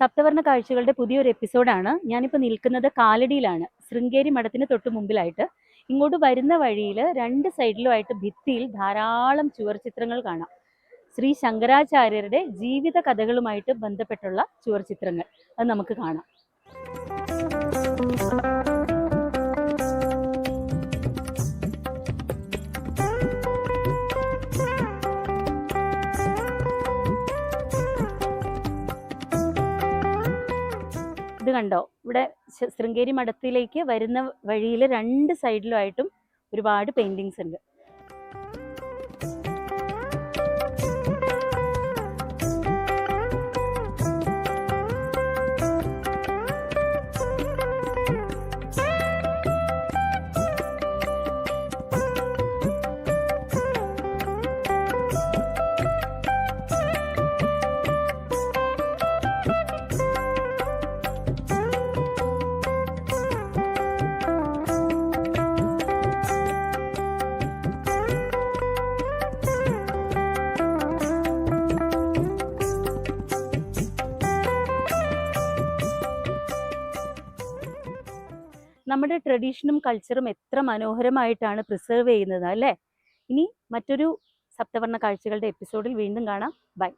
സപ്തവർണ കാഴ്ചകളുടെ പുതിയൊരു എപ്പിസോഡാണ്. ഞാനിപ്പോൾ നിൽക്കുന്നത് കാലടിയിലാണ്. ശൃംഗേരി മഠത്തിന് തൊട്ട് മുമ്പിലായിട്ട്. ഇങ്ങോട്ട് വരുന്ന വഴിയിൽ രണ്ട് സൈഡിലുമായിട്ട് ഭിത്തിയിൽ ധാരാളം ചുവർ ചിത്രങ്ങൾ കാണാം. ശ്രീ ശങ്കരാചാര്യരുടെ ജീവിത കഥകളുമായിട്ട് ബന്ധപ്പെട്ടുള്ള ചുവർ ചിത്രങ്ങൾ. അത് നമുക്ക് കാണാം. ഇത് കണ്ടോ? ഇവിടെ ശൃംഗേരി മഠത്തിലേക്ക് വരുന്ന വഴിയിൽ രണ്ട് സൈഡിലുമായിട്ടും ഒരുപാട് പെയിന്റിങ്സ് ഉണ്ട്. നമ്മുടെ ട്രഡീഷനും കൾച്ചറും എത്ര മനോഹരമായിട്ടാണ് പ്രിസർവ് ചെയ്യുന്നത് അല്ലേ? ഇനി മറ്റൊരു സപ്തവർണ കാഴ്ചകളുടെ എപ്പിസോഡിൽ വീണ്ടും കാണാം. ബൈ.